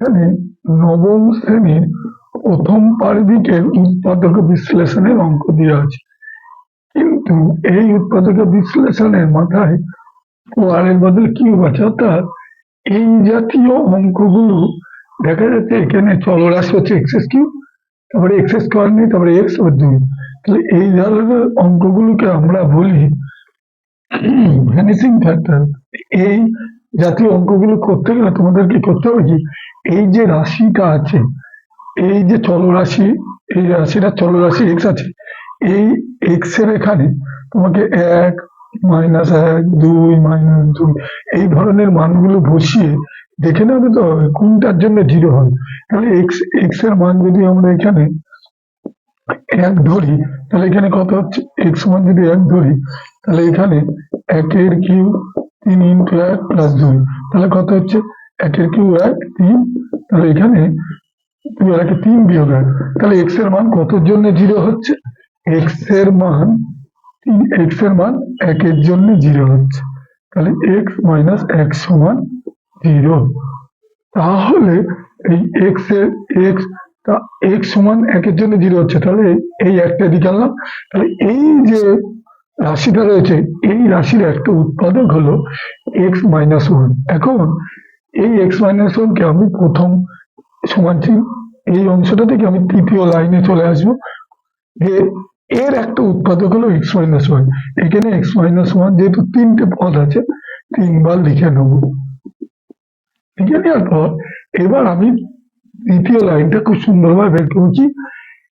এখানে নবম শ্রেণির প্রথম পার্বিকের উৎপাদক বিশ্লেষণের অঙ্ক দেওয়া আছে। কিন্তু এই উৎপাদক বিশ্লেষণের মাথায় ওয়ারের বদলে কিউব আছে, অর্থাৎ এই জাতীয় অঙ্কগুলো দেখা যাচ্ছে এখানে চলরাশি হচ্ছে এক্স কিউব, তারপরে এক্স স্কোয়ার নেই তারপরে এক্স ও দুই। তাহলে এই ধরনের অঙ্কগুলোকে আমরা বলি ভ্যানিসিং ফ্যাক্টর এই জাতীয় অঙ্কগুলো করতে গেলে তোমাদের কি করতে হবে কি? এই যে রাশিটা আছে, এই যে চলরাশি, এই রাশিটা চলরাশি এক্স আছে, এই এক্সের এখানে তোমাকে এক মাইনাস এক, দুই মাইনাস দুই, এই ধরনের মানগুলো বসিয়ে দেখে নেবে তো হবে কোনটার জন্য জিরো হয়। তাহলে এক্স এক্সের মান যদি আমরা এখানে এক ধরি, তাহলে এখানে কত হচ্ছে? এক্স মান যদি এক ধরি, তাহলে এখানে একের কিউ তিন ইন্টু এক প্লাস দুই, তাহলে কত হচ্ছে? একের কিউ এক, তিন, তাহলে এখানে আর একে তিন বিয়োগ এক। তাহলে এক্সের মান কতর জন্য জিরো হচ্ছে? এক্সের মান, তিন এক্সের মান একের জন্য জিরো হচ্ছে। তাহলে এক্স মাইনাস এক সমান জিরো তাহলে এই এক্সের এক্স তা এক্স সমান একের জন্য জিরো হচ্ছে। তাহলে এই একটা দিকে আনলাম। তাহলে এই যে রাশিটা রয়েছে, এই রাশির একটা উৎপাদক হলো এক্স মাইনাস ওয়ান এখন এই এক্স মাইনাস ওয়ানকে আমি প্রথম সমান চিহ্ন। এই অংশটা থেকে আমি তৃতীয় লাইনে চলে আসব। যে এর একটা উৎপাদক হলো এক্স মাইনাস ওয়ান এখানে এক্স মাইনাস ওয়ান যেহেতু তিনটে পদ আছে, তিনবার লিখে নেব। লিখে নেওয়ার পর এবার আমি দ্বিতীয় লাইনটা খুব সুন্দরভাবে বের করেছি।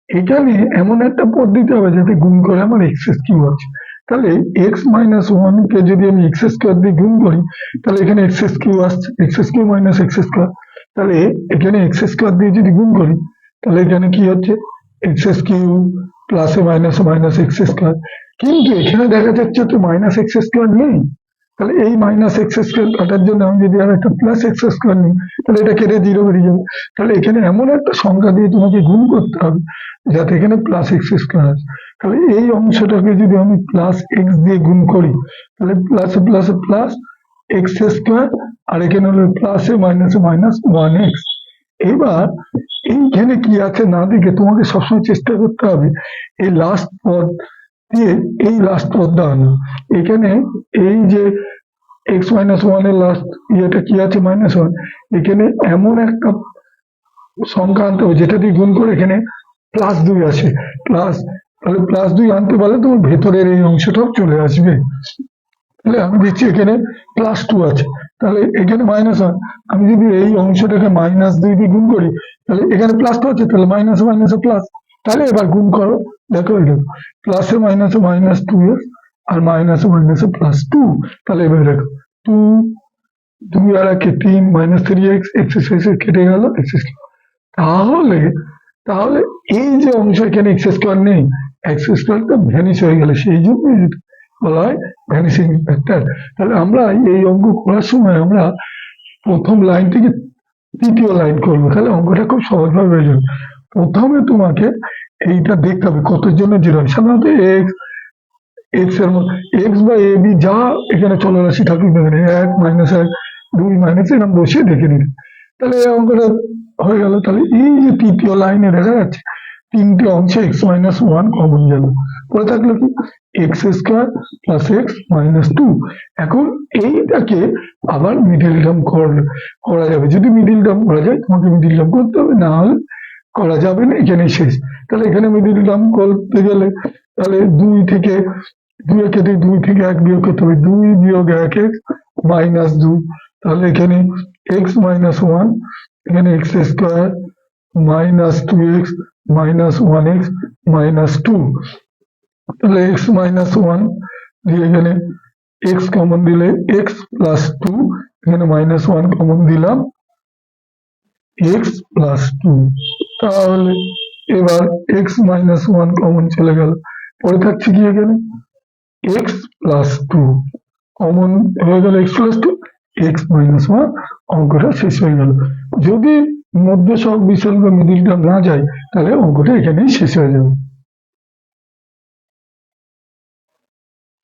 এখানে এমন একটা পদ দিতে হবে যাতে গুণ করে আমার এক্সেস কিউ আছে। তাহলে এক্স মাইনাস ওয়ান কে যদি আমি এক্স স্কোয়ার দিয়ে গুণ করি, তাহলে এখানে এক্স কিউ আসছে x cube minus x square তাহলে এখানে এক্স স্কোয়ার দিয়ে যদি গুণ করি, তাহলে এখানে কি হচ্ছে? এক্স কিউ প্লাসে মাইনাসে মাইনাস এক্স স্কোয়ার কিন্তু এখানে দেখা যাচ্ছে তো মাইনাস এক্স স্কোয়ার নেই। তাহলে এই মাইনাস এক্স স্কোয়ার কাটার জন্য আমি যদি আর একটা প্লাস এক্স স্কোয়ার নিই, তাহলে এটা কেটে জিরো বেরিয়ে যাবে। তাহলে এখানে এমন একটা সংখ্যা দিয়ে তোমাকে গুণ করতে হবে, যাতে এখানে প্লাস এক্স স্কোয়ার আছে তাহলে এই অংশটাকে যদি আমি প্লাস এক্স দিয়ে গুণ করি, তাহলে প্লাসে প্লাসে প্লাস এক্স স্কোয়ার আর এখানে হলো প্লাসে মাইনাসে মাইনাস ওয়ান এক্স এবার এইখানে কি আছে না দেখে তোমাকে সবসময় চেষ্টা করতে হবে, এই লাস্ট পদ দিয়ে এই লাস্ট পদটা আনা এখানে এই যে এক্স মাইনাস ওয়ানের লাস্ট ইয়েটা কি আছে মাইনাস ওয়ান এখানে এমন একটা সংখ্যা আনতে হবে যেটা দিয়ে গুণ করে এখানে প্লাস দুই আছে। প্লাস তাহলে প্লাস দুই আনতে পারলে তোমার ভেতরের এই অংশটাও চলে আসবে। তাহলে আমি দিচ্ছি এখানে প্লাস টু আছে। তাহলে এখানে মাইনাস ওয়ান আমি যদি এই অংশটাকে মাইনাস দুই দিয়ে গুণ করি, তাহলে এখানে প্লাস টু আছে, তাহলে মাইনাস মাইনাস প্লাস তাহলে এবার গুণ করো, দেখো দেখো প্লাসে মাইনাসে মাইনাস টু এস আর মাইনাসে মাইনাসে প্লাস টু তাহলে এবার দেখো। টু দুই আর একে তিন মাইনাস থ্রি এক্স এক্স কেটে গেল এক্স তাহলে তাহলে এই যে অংশ এখানে এক্স স্কোয়ার নেই আমরা এই করার সময় আমরা প্রথম লাইন থেকে তৃতীয় লাইন করব। তাহলে খুব সহজভাবে প্রথমে তোমাকে এইটা দেখতে হবে, কতর জন্য জিরো সাধারণত এক্স এক্সের এক্স বা এ বি যা এখানে চলরাশি থাকুক না কেন এক মাইনাস এক, দুই মাইনাস এরকম বসিয়ে দেখে নিবে তাহলে এই অঙ্কটা হয়ে গেল। তাহলে এই যে তৃতীয় লাইনে দেখা যাচ্ছে তিনটে অংশে এক্স মাইনাস ওয়ান কমন গেল পরে থাকল কি? X square plus x minus two এখন এইটাকে আবার মিডিল টার্ম করা যাবে। যদি মিডিল টার্ম করা যায়, তোমাকে মিডিল টার্ম করতে হবে। না হলে করা যাবে না এখানে শেষ। তাহলে এখানে মিডিল টার্ম করতে গেলে তাহলে দুই থেকে দুই একে দুই থেকে এক বিয়োগ করতে হবে। দুই বিয়োগ এক এক্স মাইনাস দুই তাহলে এখানে এক্স মাইনাস ওয়ান এখানে x square minus two x minus one x minus two তাহলে এক্স মাইনাস ওয়ান দিয়ে এখানে এক্স কমন দিলে এক্স প্লাস টু এখানে মাইনাস ওয়ান কমন দিলাম এক্স প্লাস টু তাহলে এবার এক্স মাইনাস ওয়ান কমন চলে গেল। পরে থাকছে কি এখানে? এক্স প্লাস টু কমন হয়ে গেল x plus two x minus one অঙ্কটা শেষ হয়ে গেল। যদি মধ্যে সব বিসর্গ মিডিলটা না যায় তাহলে অঙ্কটা এখানেই শেষ হয়ে যাবে।